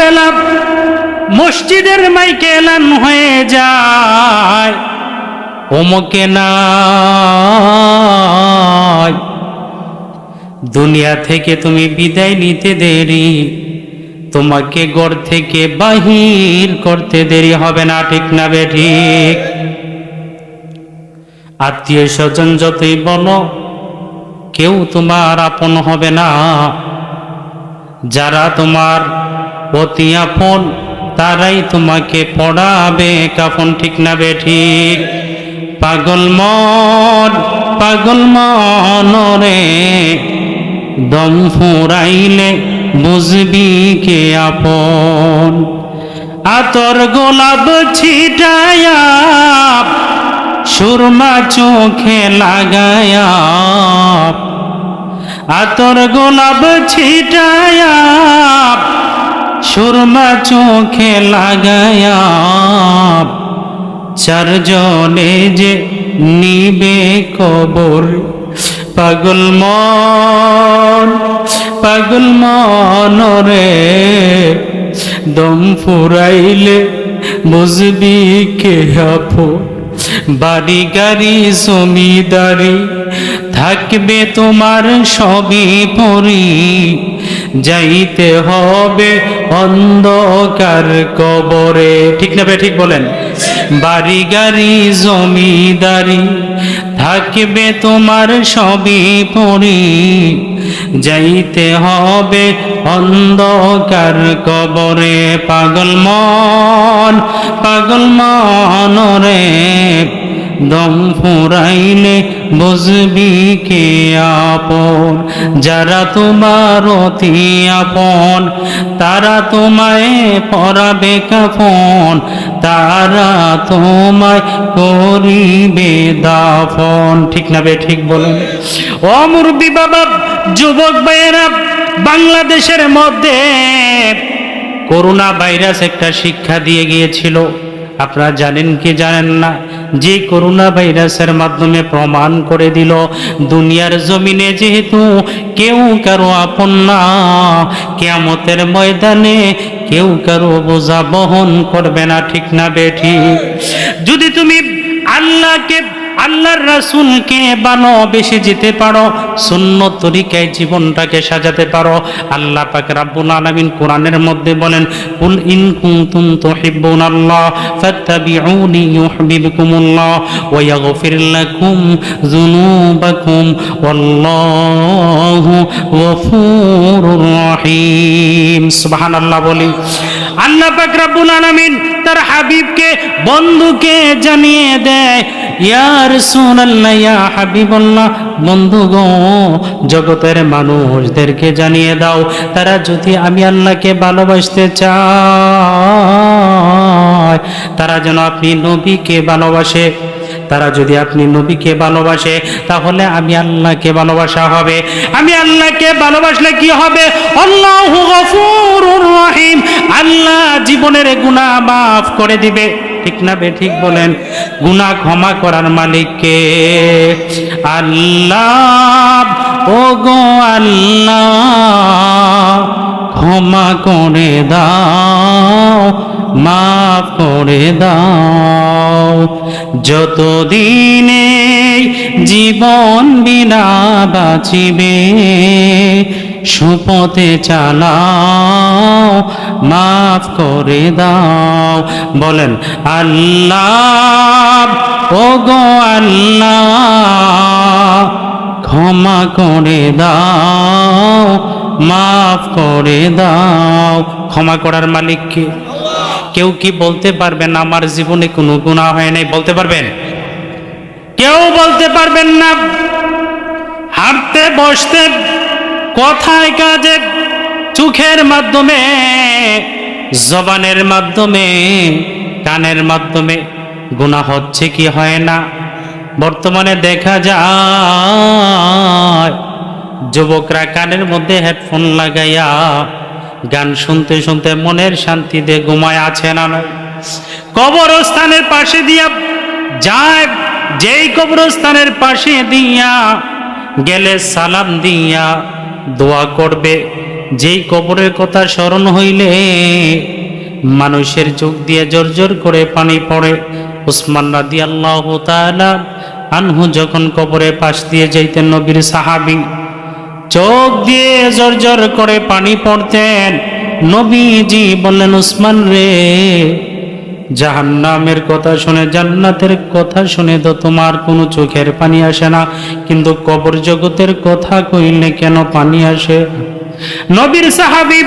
সকালবেলা মসজিদের মাইকে এলান হয়ে যায়। ওমকে নাই। দুনিয়া থেকে তুমি বিদায় নিতে দেরি। তোমাকে গড় থেকে বাহির করতে দেরি হবে না, ঠিক না বে ঠিক? আত্মীয় স্বজন যতই বলো, কেউ তোমার আপন হবে না। যারা তোমার অতি আপন তারাই তোমাকে পড়াবে কাফন ঠিক না বে ঠিক। পাগল মন পাগল মন রে, দম ফুরাইলে বুঝবি কে আপন। আতর গোলাপ ছিটায়া, সুরমা চোখে লাগায়া। আতর গোলাপ ছিটায়া সুরমা চোখে লাগায়া, চারজনে যে নিবে কবর। পাগল মন পাগল মন রে, দম ফুরাইলে বুঝবি কে আপন। বাড়ি গাড়ি জমিদারি, থাকবে তোমার সবই পরি। যাইতে হবে অন্ধকার কবরে। ঠিক না ঠিক বলেন? বাড়ি, গাড়ি, জমিদারি থাকবে তোমার সবই পরি যাইতে হবে অন্ধকার কবরে। পাগল মন পাগল মন রে। দম ফুরাইলে বুঝবি কে আপন? যারা তোমার অতি আপন, তারা তোমায় পরাবে কাফন, তারা তোমায় করিবে দাফন। ঠিক না বে, ঠিক বলেন। ও মুরব্বী বাবা, যুবক ভাইয়েরা, বাংলাদেশের মধ্যে করোনা ভাইরাস একটা শিক্ষা দিয়ে গিয়েছিল। আপনারা জানেন কি জানেন না? যে করোনা ভাইরাসের মাধ্যমে প্রমাণ করে দিল, দুনিয়ার জমিনে যেহেতু কেউ কারও আপন না কেমতের ময়দানে কেউ কারও বোঝা বহন করবে না, ঠিক না বেঠি যদি তুমি আল্লাহকে আল্লাহর রাসূলকে বেশি যেতে পারো শূন্য তরিকায় জীবনটাকে সাজাতে পারো। আল্লাহ পাক রাব্বুল আলামিন কোরআনের মধ্যে বলেন, কুল ইন কুনতুম তুহিব্বুনাল্লাহ, ফাত্তাবিউনি ইউহিব্বুকুমুল্লাহ, ওয়া ইয়াগফির লাকুম যুনুবাকুম, ওয়াল্লাহু গফুরুর রহিম। সুবহানাল্লাহ বলি আল্লাহ পাক রাব্বুল আলামিন তার হাবিবকে, বন্ধুকে জানিয়ে দেয় ইয়ার সুনাল্লাহ ইয়া হাবিবুল্লাহ বন্ধু গো জগতের মানুষদেরকে জানিয়ে দাও, তারা যদি আমি আল্লাহকে ভালোবাসতে চায়, তারা যেন আপনি নবীকে ভালোবাসে। তারা যদি আপনি নবীকে ভালোবাসে, তাহলে আমি আল্লাহকে ভালোবাসা হবে। আমি আল্লাহকে ভালোবাসলে কি হবে? আল্লাহু আল্লাহ জীবনের গুনাহ মাফ করে দিবে। ঠিক না বে, ঠিক বলেন? গুনাহ ক্ষমা করার মালিককে? আল্লাহ ও গো আল্লাহ ক্ষমা করে দাও, মাফ করে দাও। যতদিনে জীবন বিনা বাঁচিবে, সুপথে চালাও, মাফ করে দাও। বলেন, আল্লাহ ও গো আল্লাহ, ক্ষমা করে দাও মাফ করে দাও। ক্ষমা করার মালিককে কেউ কি বলতে পারবেন আমার জীবনে কোনো গুণা হয় নাই? বলতে পারবেন? কেউ বলতে পারবেন না। হাঁটতে, বসতে, কথায়, কাজে, চোখের মাধ্যমে, জবানের মাধ্যমে, কানের মাধ্যমে গুণা হচ্ছে কি হয় না? বর্তমানে দেখা যায় যুবকরা কানের মধ্যে হেডফোন লাগাইয়া গান শুনতে শুনতে মনের শান্তিতে ঘুমায় আছে না? কবরস্থানের পাশে দিয়া যায়, যেই কবরস্থানের পাশে দিয়া গেলে সালাম দিয়া দোয়া করবে যেই কবরের কথা স্মরণ হইলে মানুষের চোখ দিয়ে জর্জর করে পানি পড়ে উসমান রাদি আল্লাহ আনহু যখন কবরের পাশ দিয়ে যাইতেন নবীর সাহাবি চোখ দিয়ে জর্জর করে পানি পড়তেন। নবীজি বললেন উসমান রে, জাহান্নামের কথা শুনে, জান্নাতের কথা শুনে তো তোমার কোনো চোখের পানি আসে না। কিন্তু কবর জগতের কথা কইলে কেন পানি আসে? নবীর সাহাবি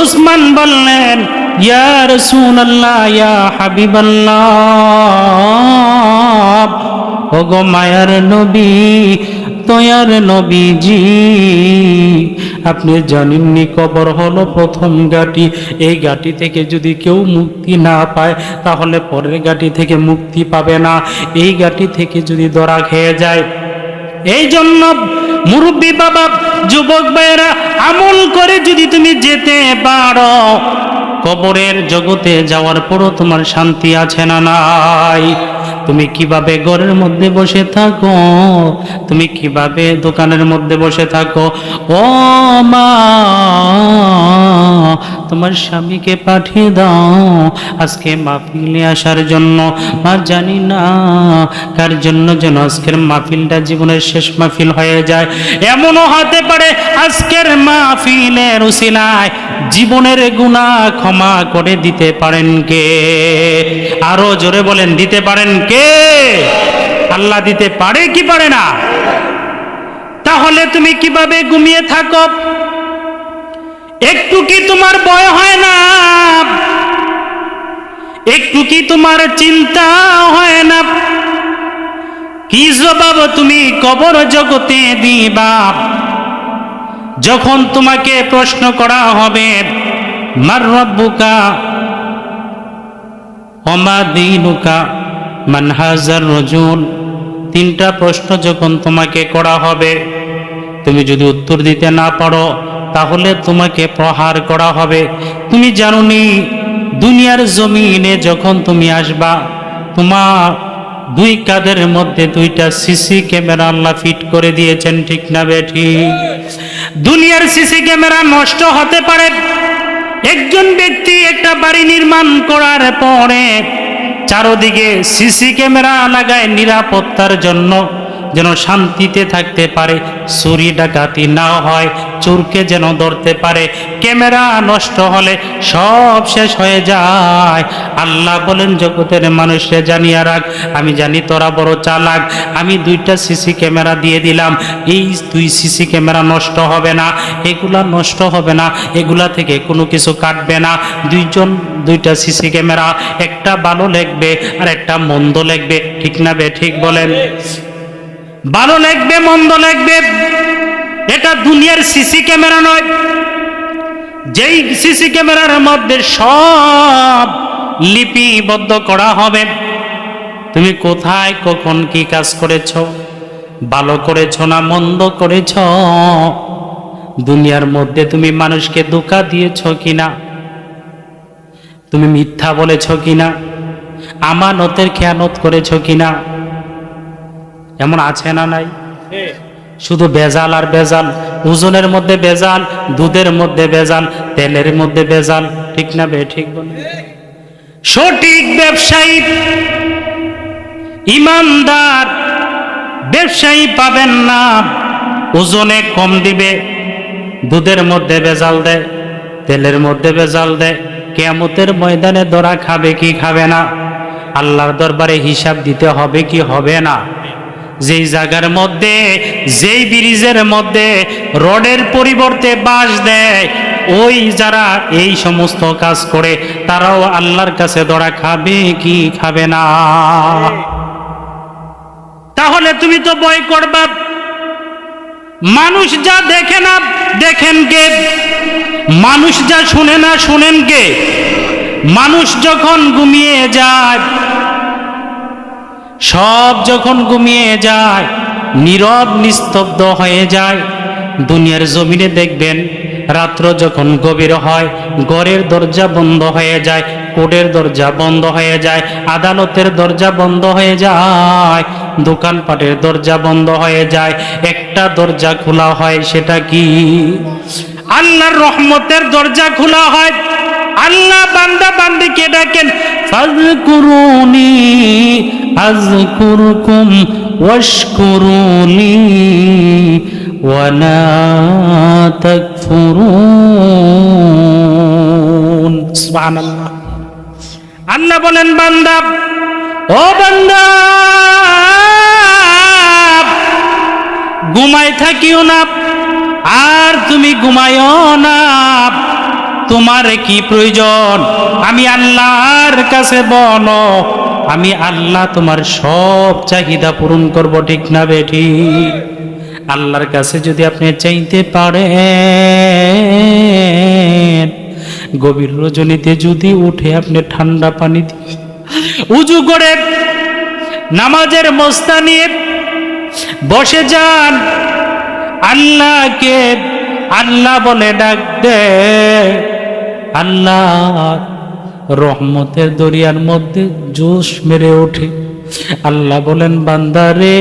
উসমান বললেন, ইয়া রাসূলুল্লাহ, ইয়া হাবিবাল্লাহ, ওগো মায়ার নবী তয়ার নবীজি, আপনি জানেননি কবর হলো প্রথম গাটি এই গাটি থেকে যদি কেউ মুক্তি না পায়, তাহলে পরের গাটি থেকে মুক্তি পাবে না। এই গাটি থেকে যদি দরা খেয়ে যায়, এই জন্য মুরব্বী বাবা, যুবক ভাইয়েরা, আমল করে যদি তুমি যেতে পারো, কবরের জগতে যাওয়ার পরও তোমার শান্তি আছে না নাই। তুমি কীভাবে ঘরের মধ্যে বসে থাকো? তুমি কীভাবে দোকানের মধ্যে বসে থাকো? ও মা তোমার স্বামীকে পাঠিয়ে দাও। আজকে মাহফিলে আসার জন্য। মা, জানি না কার জন্য যেন আজকের মাহফিলটা জীবনের শেষ মাহফিল হয়ে যায়। এমনও হতে পারে আজকের মাহফিলের উসিলায় জীবনের গুণা ক্ষমা করে দিতে পারেন কে? আরও জোরে বলেন, দিতে পারেন কে? আল্লাহ দিতে পারে কি পারে না? তাহলে তুমি কীভাবে ঘুমিয়ে থাকো? একটু কি তোমার ভয় হয় না? একটু কি তোমার চিন্তা হয় না? কি জবাব তুমি কবর জগতে দিবা? যখন তোমাকে প্রশ্ন করা হবে, মার রব্বুকা অমা দিনুকা মানহাজার রজুন, তিনটা প্রশ্ন যখন তোমাকে করা হবে, তুমি যদি উত্তর দিতে না পারো তাহলে তোমাকে প্রহার করা হবে। তুমি জানোনি, দুনিয়ার জমিনে যখন তুমি আসবা তোমার দুই কাদের মধ্যে দুইটা সিসি ক্যামেরা আল্লাহ ফিট করে দিয়েছেন, ঠিক না বেঠি দুনিয়ার সিসি ক্যামেরা নষ্ট হতে পারে। একজন ব্যক্তি একটা বাড়ি নির্মাণ করার পরে চারোদিকে সিসি ক্যামেরা লাগায় নিরাপত্তার জন্য যেন শান্তিতে থাকতে পারে, চুরি ডাকাতি না হয়। চোরকে যেন ধরতে পারে। ক্যামেরা নষ্ট হলে সব শেষ হয়ে যায়। আল্লাহ বলেন, জগতের মানুষরে জানিয়ে রাখ, আমি জানি তোরা বড় চালাক। আমি দুইটা সিসি ক্যামেরা দিয়ে দিলাম। এই দুই সিসি ক্যামেরা নষ্ট হবে না, এগুলা নষ্ট হবে না, এগুলা থেকে কোনো কিছু কাটবে না। দুইজন, দুইটা সিসি ক্যামেরা, একটা ভালো লাগবে আর একটা মন্দ লাগবে ঠিক না বে, ঠিক বলেন? ভালো লাগবে মন্দ লাগবে এটা দুনিয়ার সিসি ক্যামেরা নয়। যেই সিসি ক্যামেরার মধ্যে সব লিপিবদ্ধ করা হবে। তুমি কোথায়, কখন, কি কাজ করেছ, ভালো করেছ না মন্দ করেছ? দুনিয়ার মধ্যে তুমি মানুষকে ধোকা দিয়েছ কিনা? তুমি মিথ্যা বলেছ কিনা? আমানতের খেয়ানত করেছ কিনা? এমন আছে না নাই? শুধু বেজাল আর বেজাল ওজনের মধ্যে বেজাল দুধের মধ্যে বেজাল তেলের মধ্যে বেজাল ঠিক না বে, ঠিক বলে? সঠিক ব্যবসায়ী ইমানদার ব্যবসায়ী পাবেন না, ওজনে কম দিবে, দুধের মধ্যে বেজাল দেয়, তেলের মধ্যে বেজাল দেয়, কেয়ামতের ময়দানে দরা খাবে কি খাবে না, আল্লাহর দরবারে হিসাব দিতে হবে কি হবে না? যেই জায়গার মধ্যে, যেই ব্রিজের মধ্যে রডের পরিবর্তে বাঁশ দেয়, ওই যারা এই সমস্ত কাজ করে, তারাও আল্লাহর কাছে দরা খাবে কি খাবে না? তাহলে তুমি তো বই করবা। মানুষ যা দেখে না, দেখেন কে? মানুষ যা শুনে না, শুনেন কে? মানুষ যখন ঘুমিয়ে যায় সব যখন ঘুমিয়ে যায়, নীরব, নিস্তব্ধ হয়ে যায়। দুনিয়ার জমিনে দেখবেন, রাত্র যখন গভীর হয়, ঘরের দরজা বন্ধ হয়ে যায় কোর্টের দরজা বন্ধ হয়ে যায়, আদালতের দরজা বন্ধ হয়ে যায়, দোকানপাটের দরজা বন্ধ হয়ে যায়। একটা দরজা খোলা হয়, সেটা কি? আল্লাহর রহমতের দরজা খোলা হয়। আল্লাহ বান্দা বান্দিকে ডাকেন ফাজকুরুনি আজকুরকুম ওয়াশকুরুনি ওয়ালা তাকফুরুন সুবহানাল্লাহ। আল্লাহ বলেন বান্দা ও বান্দা ঘুমাই থাকিও না আর তুমি ঘুমাইও না তোমার কি প্রয়োজন? আমি আল্লাহর কাছে বলো আমি আল্লাহ তোমার সব চাহিদা পূরণ করব, ঠিক না বেঠি? আল্লাহর কাছে যদি আপনি চাইতে পারেন, গভীর রজনীতে যদি উঠে আপনি ঠান্ডা পানি উজু করে নামাজের মস্তা নিয়ে বসে যান, আল্লাহকে আল্লাহ বলে ডাক দে, আল্লাহ রহমতের দরিয়ার মধ্যে জোশ মেরে ওঠে। আল্লাহ বলেন বান্দারে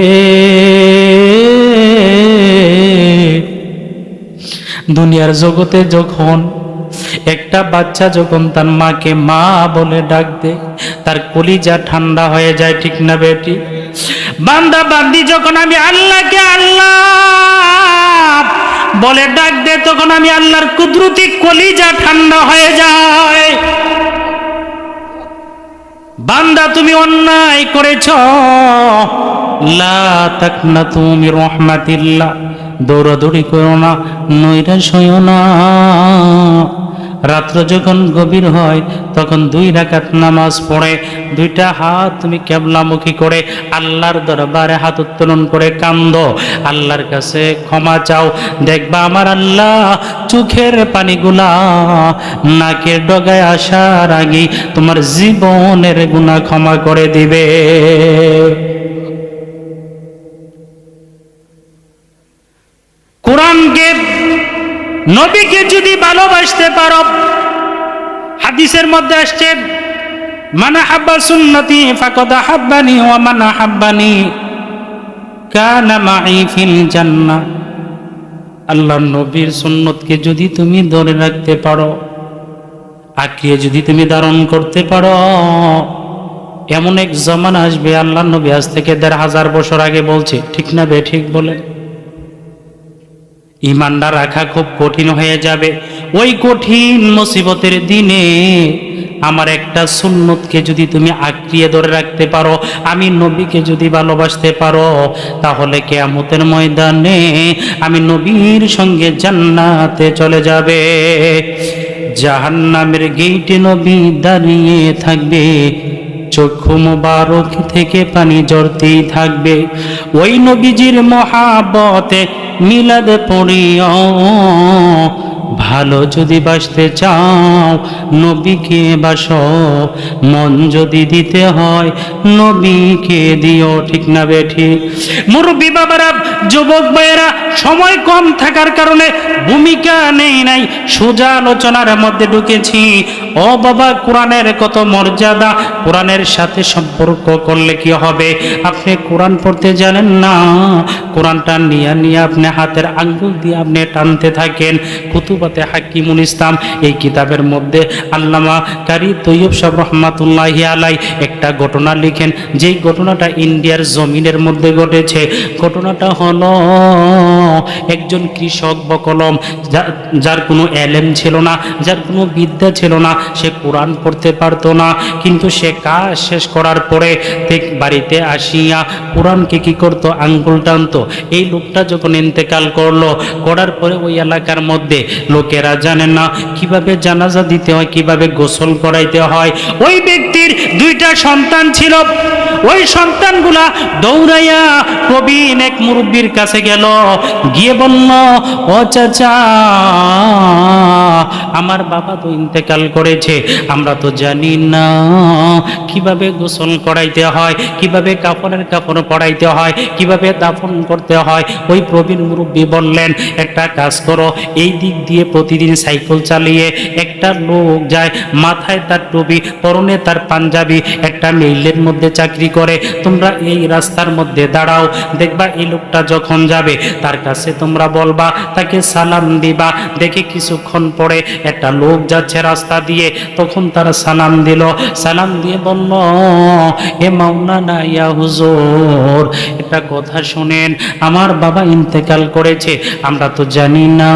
দুনিয়ার জগতে যখন একটা বাচ্চা যখন তার মাকে মা বলে ডাক দে তার কলিজা ঠান্ডা হয়ে যায়, ঠিক না বেটি? বান্দা, বান্দি যখন আমি আল্লাহকে আল্লাহ বলে ডাক দে তখন আমি আল্লাহর কুদরতি কলিজা ঠান্ডা হয়ে যায়। বান্দা তুমি অন্যায় করেছ। লা তুমি রহমাতিল্লাহ। দৌড়াদৌড়ি করো না নৈরাশ হইও না। রাত্র যখন গভীর হয়, তখন দুই রাকাত নামাজ পড়ে, দুইটা হাত তুমি কেবলামুখী করে আল্লাহর দরবারে হাত উত্তোলন করে কান্দ আল্লাহর কাছে ক্ষমা চাও। দেখবা আমার আল্লাহ চোখের পানিগুলা নাকের ডগায় আসার আগে তোমার জীবনের গুণা ক্ষমা করে দিবে। কোরআনকে নবীকে যদি ভালোবাসতে পারো, হাদিসের মধ্যে আসছে, মানা হাব্বা সুন্নতি ফাকদা হাব্বানি ওয়া মানা হাব্বানি ফিল জান্নাহ। আল্লাহ নবীর সুন্নতকে যদি তুমি ধরে রাখতে পারো আঁকড়িয়ে যদি তুমি ধারণ করতে পারো, এমন এক জমান আসবে আল্লাহ নবী আজ থেকে দেড় হাজার বছর আগে বলছে, ঠিক না বে, ঠিক বলেন ইমানটা রাখা খুব কঠিন হয়ে যাবে। ওই কঠিন মুসিবতের দিনে আমার একটা সুন্নতকে যদি তুমি আঁকড়িয়ে ধরে রাখতে পারো, আমি নবীকে যদি ভালোবাসতে পারো, তাহলে কেয়ামতের ময়দানে আমি নবীর সঙ্গে জান্নাতে চলে যাবে। জাহান্নামের গেইটে নবী দাঁড়িয়ে থাকবে, চক্ষু মোবারক থেকে পানি জড়তেই থাকবে। ওই নবীজির মহাবতে মিলাদ পড়িও। ভালো যদি বাসতে চাও, নবীকে বাস। মন যদি দিতে হয়, নবীকে দিও, ঠিক না বেঠি? মুরব্বী বাবারা, যুবক ভাইয়েরা, সময় কম থাকার কারণে ভূমিকা নেই নাই, সোজা আলোচনার মধ্যে ঢুকেছি। ও বাবা, কোরআনের কত মর্যাদা, কোরআনের সাথে সম্পর্ক করলে কি হবে? আপনি কোরআন পড়তে জানেন না কোরআনটা নিয়ে নিয়ে আপনি হাতের আঙ্গুল দিয়ে আপনি টানতে থাকেন। কুতুবাতে হাকিমুল ইসলাম এই কিতাবের মধ্যে আল্লামা কারি তৈয়ব সাহ রহমাতুল্লাহি আলাই একটা ঘটনা লিখেন। যেই ঘটনাটা ইন্ডিয়ার জমিনের মধ্যে ঘটেছে। ঘটনাটা হলো একজন কৃষক বকলম যার কোনো এলেম ছিল না, যার কোনো বিদ্যা ছিল না, সে কোরআন পড়তে পারতো না। কিন্তু সে কাজ শেষ করার পরে বাড়িতে আসিয়া কোরআনকে কি করতো? আঙ্গুল টানতো। এই লোকটা যখন ইন্তেকাল করল, করার পরে ওই এলাকার মধ্যে লোকেরা জানে না কীভাবে জানাজা দিতে হয়, কীভাবে গোসল করাইতে হয়। ওই ব্যক্তির দুইটা সন্তান ছিল। ওই সন্তানগুলা দৌড়াইয়া প্রবীণ এক মুরব্বীর কাছে গেল। গিয়ে বলল, ও চাচা আমার বাবা তো ইন্তেকাল করেছে, আমরা তো জানি না। কীভাবে গোসল করাইতে হয়, কীভাবে কাপড়ের কাপড় পরাইতে হয়, কীভাবে দাফন করতে হয়, ওই প্রবীণ মুরব্বী বললেন, একটা কাজ করো, এই দিক দিয়ে প্রতিদিন সাইকেল চালিয়ে একটা লোক যায়, মাথায় তার টুপি, পরনে তার পাঞ্জাবি, একটা মেইলের মধ্যে চাকরি করে, তোমরা এই রাস্তার মধ্যে দাঁড়াও, দেখবা এই লোকটা যখন যাবে, তার কাছে তোমরা বলবা, তাকে সালাম দিবা, দেখে কিছুক্ষণ পরে একটা লোক যাচ্ছে রাস্তা দিয়ে, তখন তারা সালাম দিল। সালাম দিয়ে বলল, এ মাওলানা, ইয়া হুজুর, একটা কথা শুনেন, আমার বাবা ইন্তেকাল করেছে, আমরা তো জানি না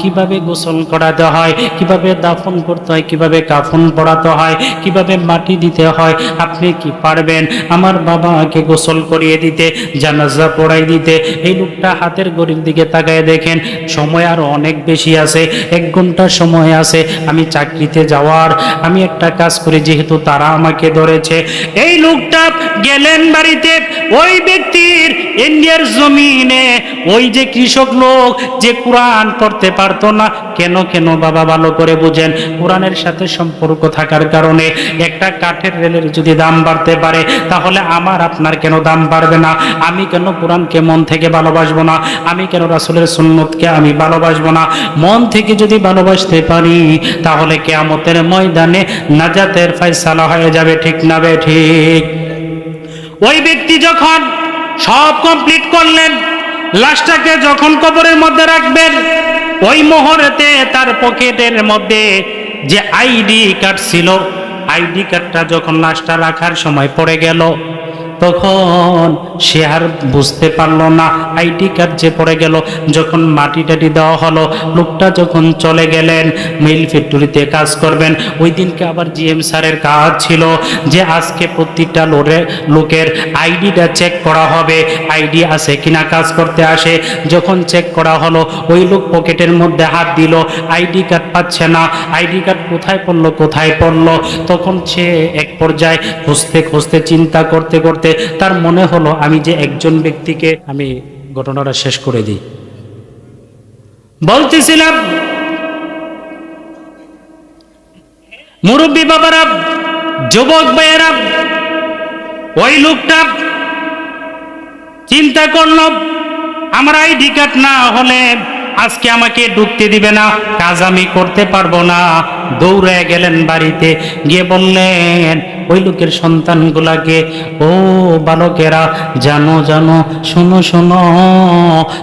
কীভাবে গোসল করাতে হয়, কীভাবে দাফন করতে হয়, কীভাবে কাফন পড়াতে হয়, কীভাবে মাটি দিতে হয়, আপনি কি পারবেন? আমার বাবাকে গোসল করিয়ে দিতে, জানাজা পড়াই দিতে। এই লোকটা হাতের গড়ির দিকে তাকায় দেখেন, সময় আরও অনেক বেশি আছে, এক ঘণ্টা সময় আছে, আমি চাকরিতে যাওয়ার, আমি একটা কাজ করি, যেহেতু তারা আমাকে ধরেছে। এই লোকটা গেলেন বাড়িতে, ওই ব্যক্তির ইন্ডিয়ার জমিনে, ওই যে কৃষক লোক যে কোরআন পড়তে পারতো না, কেন কেন বাবা ভালো করে বুঝেন? কোরআনের সাথে সম্পর্ক থাকার কারণে একটা কাঠের রেলের যদি দাম বাড়তে পারে, তাহলে আমার আপনার কেন দাম বাড়বে না? আমি কেন কোরআনকে মন থেকে ভালোবাসবো না? আমি কেন রাসুলের সুন্নতকে আমি ভালোবাসবো না? মন থেকে যদি ভালোবাসতে পারি, তাহলে কেয়ামতের ময়দানে নাজাতের ফয়সালা হয়ে যাবে, ঠিক না বে, ঠিক? ওই ব্যক্তি যখন সব কমপ্লিট করলেন, লাশটাকে যখন কবরের মধ্যে রাখবেন, ওই মোহরেতে তার পকেটের মধ্যে যে আইডি কার্ড ছিল, আইডি কার্ডটা যখন লাশটা রাখার সময় পড়ে গেল তখন সে আর বুঝতে পারল না। আইডি কার্ড যে পড়ে গেল, যখন মাটি টাটি দেওয়া হলো, লোকটা যখন চলে গেলেন, মিল ফ্যাক্টরিতে কাজ করবেন। ওই দিনকে আবার জিএম স্যারের কাজ ছিল যে আজকে প্রত্যেকটা লোরে লোকের আইডিটা চেক করা হবে। আইডি আছে কিনা কাজ করতে আসে। যখন চেক করা হলো, ওই লোক পকেটের মধ্যে হাত দিল। আইডি কার্ড পাচ্ছে না। আইডি কার্ড কোথায় পড়ল কোথায় পড়ল? তখন সে এক পর্যায়ে খুঁজতে খুঁজতে, চিন্তা করতে করতে তার মনে হলো, আমি যে একজন ব্যক্তিকে আমি ঘটনাটা শেষ করে দিই। বলতেছিলাম, মুরব্বী বাবারা, যুবক ভাইয়েরা, ওই লোকটা চিন্তা করল, আমার আইডি কার্ড না হলে আজকে আমাকে ঢুকতে দিবে না কাজ আমি করতে পারব না। দৌড়ে গেলেন বাড়িতে। গিয়ে বললেন, ওই লোকের সন্তানগুলাকে, ও বালকেরা, জানো জানো, শোনো শোনো,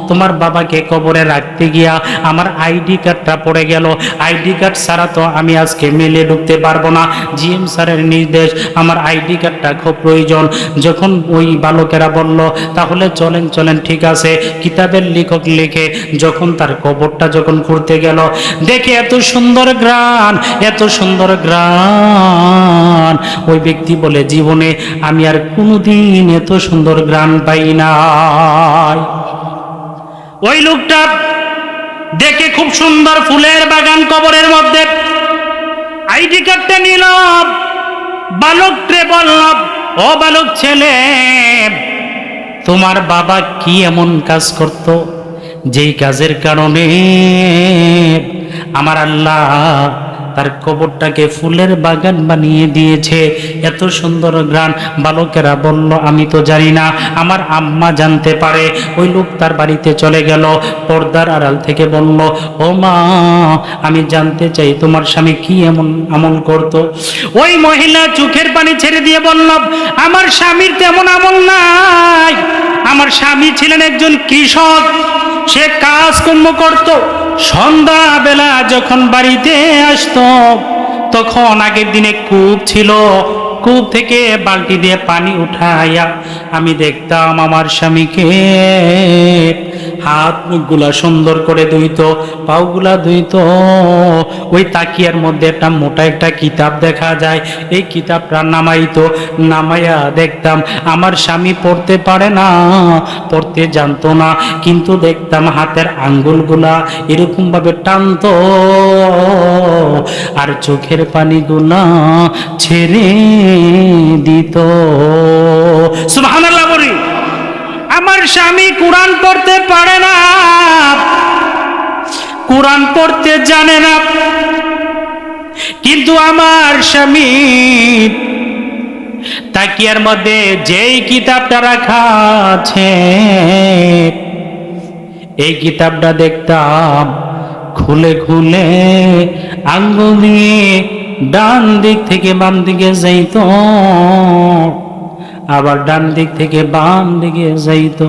তোমার বাবাকে কবরে রাখতে গিয়া আমার আইডি কার্ডটা পড়ে গেল। আইডি কার্ড ছাড়া তো আমি আজকে মেলে ঢুকতে পারব না। জিএম স্যারের নির্দেশ, আমার আইডি কার্ডটা খুব প্রয়োজন। যখন ওই বালকেরা বলল, তাহলে চলেন চলেন, ঠিক আছে। কিতাবের লেখক লিখে যখন তার কবরটা যখন ঘুরতে গেল, দেখে এত সুন্দর গ্রান এত সুন্দর গ্রান ওই ব্যক্তি বলে, জীবনে আমি আর কোনোদিন এত সুন্দর গ্রান পাই নাই। ওই লোকটা দেখে খুব সুন্দর ফুলের বাগান কবরের মধ্যে। আইডি কার্ডটা নিল বালককে বলল, ও বালক ছেলে, তোমার বাবা কি এমন কাজ করত যেই কাজের কারণে আমার আল্লাহ তার কবরটাকে ফুলের বাগান বানিয়ে দিয়েছে। এত সুন্দর গ্রান বালকেরা বলল, আমি তো জানি না, আমার আম্মা জানতে পারে। ওই লোক তার বাড়িতে চলে গেল, পর্দার আড়াল থেকে বলল, ও মা, আমি জানতে চাই তোমার স্বামী কি এমন আমল করত? ওই মহিলা চোখের পানি ছেড়ে দিয়ে বলল, আমার স্বামীর তেমন আমল নাই। আমার স্বামী ছিলেন একজন কৃষক। সে কাজকর্ম করত। সন্ধ্যাবেলা যখন বাড়িতে আসত, তখন আগের দিনে কূপ ছিল। কূপ থেকে বালতি দিয়ে পানি উঠাইয়া আমি দেখতাম আমার স্বামীকে। হাত মুখগুলা সুন্দর করে ধুইত, পাওগুলা ধুইত। ওই তাকিয়ার মধ্যে একটা মোটা একটা কিতাব দেখা যায়। এই কিতাবটা নামাইতো, নামাইয়া দেখতাম, আমার স্বামী পড়তে পারে না, পড়তে জানতো না। কিন্তু দেখতাম হাতের আঙ্গুলগুলা এরকম ভাবে টানতো, আর চোখের পানিগুলা ছেড়ে দিত। সুবহানাল্লাহ বলি। আমার স্বামী কোরআন পড়তে পারে না। কোরআন পড়তে জানে না। কিন্তু আমার স্বামী তাকিয়ার মধ্যে যেই কিতাবটা রাখা আছে, এই কিতাবটা দেখতাম খুলে খুলে আঙ্গুল দিয়ে ডান দিক থেকে বাম দিকে যাইতো। আবার ডান দিক থেকে বাম দিকে যাইতো।